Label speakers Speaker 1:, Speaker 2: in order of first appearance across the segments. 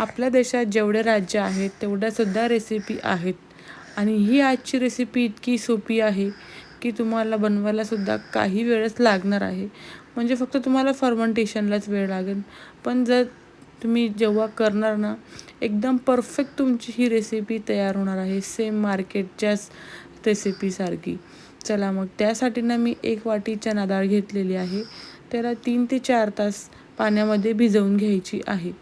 Speaker 1: आपल्या देशात जेवढे राज्य आहेत तेवढ्यासुद्धा रेसिपी आहेत. आणि ही आजची रेसिपी इतकी सोपी आहे की तुम्हाला बनवायलासुद्धा काही वेळच लागणार आहे. म्हणजे फक्त तुम्हाला फर्मंटेशनलाच वेळ लागेल. पण जर तुम्ही जेव्हा करणार ना एकदम परफेक्ट तुमची ही रेसिपी तयार होणार आहे. सेम मार्केटच्याच रेसिपीसारखी चला मग त्यासाठी ना मी एक वाटी चना डाळ घेतलेली आहे. त्याला तीन ते चार तास पाण्यामध्ये भिजवून घ्यायची आहे.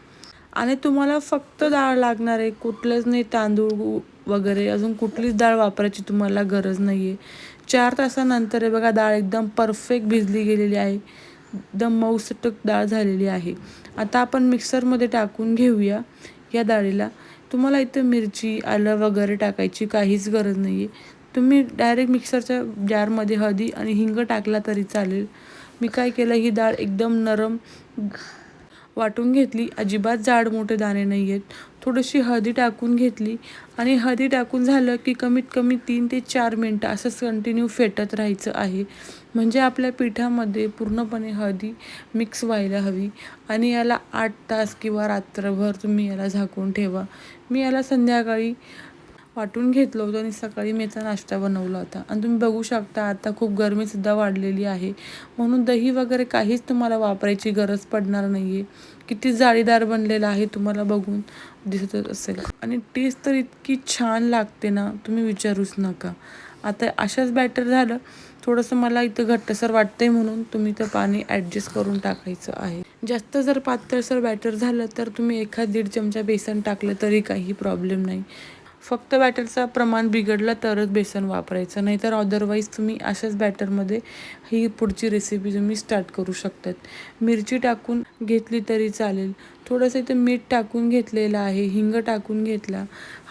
Speaker 1: आणि तुम्हाला फक्त डाळ लागणार आहे. कुठलंच नाही तांदूळ वगैरे. अजून कुठलीच डाळ वापरायची तुम्हाला गरज नाही आहे चार तासानंतर आहे बघा डाळ एकदम परफेक्ट भिजली गेलेली आहे. एकदम मऊसटक डाळ झालेली आहे. आता आपण मिक्सरमध्ये टाकून घेऊया या डाळीला. तुम्हाला इथं मिरची आलं वगैरे टाकायची काहीच गरज नाही आहे तुम्ही डायरेक्ट मिक्सरच्या जारमध्ये हळदी आणि हिंग टाकला तरी चालेल. मी काय केलं ही डाळ एकदम नरम वाटून घेतली. अजिबात जाड मोठे दाणे नाही आहेत थोडीशी हळदी टाकून घेतली. आणि हळदी टाकून झालं की कमीत कमी तीन ते चार मिनटं असंच कंटिन्यू फेटत राहायचं आहे. म्हणजे आपल्या पिठामध्ये पूर्णपणे हळदी मिक्स व्हायला हवी. आणि याला आठ तास किंवा रात्रभर तुम्ही याला झाकून ठेवा. मी याला संध्याकाळी वाटून घेतलं होतं आणि सकाळी मी याचा नाश्ता बनवला होता. आणि तुम्ही बघू शकता आता खूप गरमीसुद्धा वाढलेली आहे. म्हणून दही वगैरे काहीच तुम्हाला वापरायची गरज पडणार नाही आहे किती जाळीदार बनलेला आहे तुम्हाला बघून दिसतच असेल. आणि टेस्ट तर इतकी छान लागते ना तुम्ही विचारूच नका. आता अशाच बॅटर झालं थोडंसं मला इथं घट्टसर वाटतंय म्हणून तुम्ही तर पाणी ॲडजस्ट करून टाकायचं आहे. जास्त जर पातळसर बॅटर झालं तर तुम्ही एखाद दीड चमचा बेसन टाकलं तरी काही प्रॉब्लेम नाही. फक्त बॅटरचं प्रमाण बिघडलं तरच बेसन वापरायचं. नाहीतर अदरवाईज तुम्ही अशाच बॅटरमध्ये ही पुढची रेसिपी तुम्ही स्टार्ट करू शकतात. मिरची टाकून घेतली तरी चालेल. थोडंसं इथं मीठ टाकून घेतलेलं आहे हिंग टाकून घेतला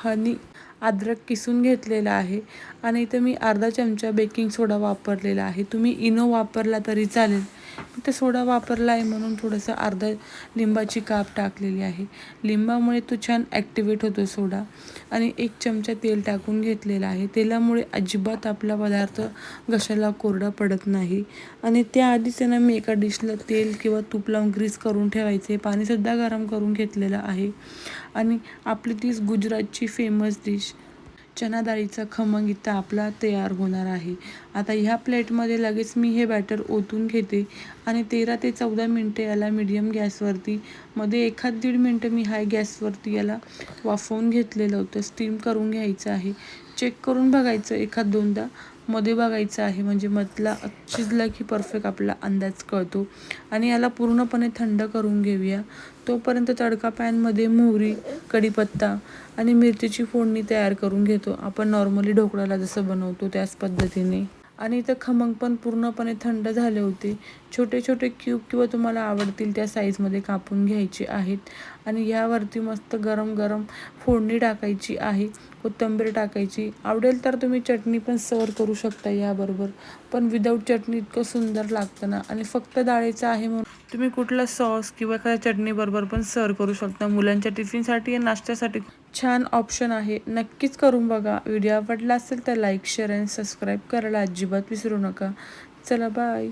Speaker 1: हनी अद्रक किसून घेतलेला आहे आणि इथं मी अर्धा चमचा बेकिंग सोडा वापरलेला आहे. तुम्ही इनो वापरला तरी चालेल. ते सोडा वापरला आहे म्हणून थोडंसं अर्धा लिंबाची काप टाकलेली आहे. लिंबामुळे तो छान ॲक्टिवेट होतो सोडा. आणि एक चमचा तेल टाकून घेतलेला आहे. तेलामुळे अजिबात आपला पदार्थ घशाला कोरडा पडत नाही. आणि त्याआधीच त्यांना मी एका डिशला तेल किंवा तूप लावून ग्रीस करून ठेवायचे. पाणीसुद्धा गरम करून घेतलेलं आहे. आणि आपली तीच गुजरातची फेमस डिश चना डाळीचा खमंग इथं आपला तयार होणार आहे. आता ह्या प्लेटमध्ये लगेच मी हे बॅटर ओतून घेते आणि तेरा ते चौदा मिनटं याला मीडियम गॅसवरती मध्ये एखाद दीड मिनटं मी हाय गॅसवरती याला वाफवून घेतलेलं होतं. स्टीम करून घ्यायचं आहे. चेक करून बघायचं एखाद दोनदा. मध्ये बघायचं आहे. म्हणजे मधला शिजला की परफेक्ट आपला अंदाज कळतो. आणि याला पूर्णपणे थंड करून घेऊया. तोपर्यंत तडका पॅनमध्ये मोहरी कढीपत्ता आणि मिरचीची फोडणी तयार करून घेतो. आपण नॉर्मली ढोकळ्याला जसं बनवतो त्याच पद्धतीने. आणि इथं खमंग पण पूर्णपणे थंड झाले होते. छोटे छोटे क्यूब किंवा तुम्हाला आवडतील त्या साईजमध्ये कापून घ्यायचे आहेत. आणि यावरती मस्त गरम गरम फोडणी टाकायची आहे. कोथिंबीर टाकायची. आवडेल तर तुम्ही चटणी पण सर्व करू शकता याबरोबर. पण विदाऊट चटणी इतकं सुंदर लागतं ना. आणि फक्त डाळीचं आहे म्हणून तुम्ही कुठला सॉस किंवा एखाद्या चटणीबरोबर पण सर्व करू शकता. मुलांच्या टिफिनसाठी आणि नाश्त्यासाठी छान ऑप्शन आहे. नक्कीच करून बघा. व्हिडिओ आवडला असेल तर लाईक शेअर आणि सबस्क्राईब करायला अजिबात विसरू नका. चला बाय